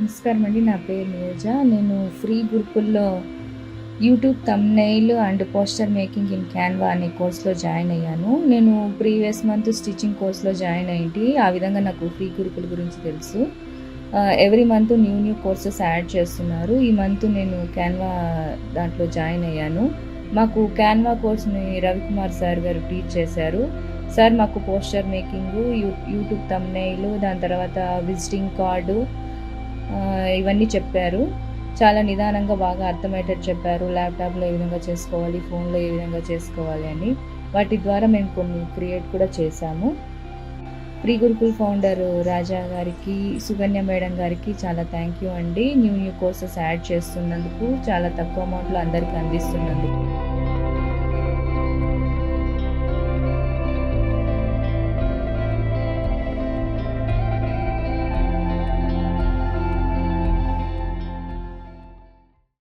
నమస్కారం అండి. నా పేరు నీరజ. నేను free గురుకుల్లో YouTube thumbnail and poster making in Canva అనే కోర్స్లో జాయిన్ అయ్యాను. నేను ప్రీవియస్ మంత్ స్టిచ్చింగ్ కోర్స్లో జాయిన్ అయ్యింది. ఆ విధంగా నాకు ఫ్రీ గురుకుల గురించి తెలుసు. Every month new new courses add చేస్తున్నారు. ఈ మంత్ నేను క్యాన్వా దాంట్లో జాయిన్ అయ్యాను. మాకు క్యాన్వా కోర్స్ని రవికుమార్ సార్ గారు టీచ్ చేశారు. సార్ మాకు poster making you YouTube thumbnail దాని తర్వాత విజిటింగ్ కార్డు ఇవన్నీ చెప్పారు. చాలా నిదానంగా బాగా అర్థమయ్యేటట్టు చెప్పారు. ల్యాప్టాప్లో ఏ విధంగా చేసుకోవాలి ఫోన్లో ఏ విధంగా చేసుకోవాలి అని. వాటి ద్వారా మేము కొన్ని క్రియేట్ కూడా చేశాము. ప్రీ గురుకుల్ ఫౌండర్ రాజా గారికి సుకన్య మేడం గారికి చాలా థ్యాంక్ యూ అండి. న్యూ న్యూ కోర్సెస్ యాడ్ చేస్తున్నందుకు చాలా తక్కువ అమౌంట్లో అందరికీ అందిస్తున్నందుకు.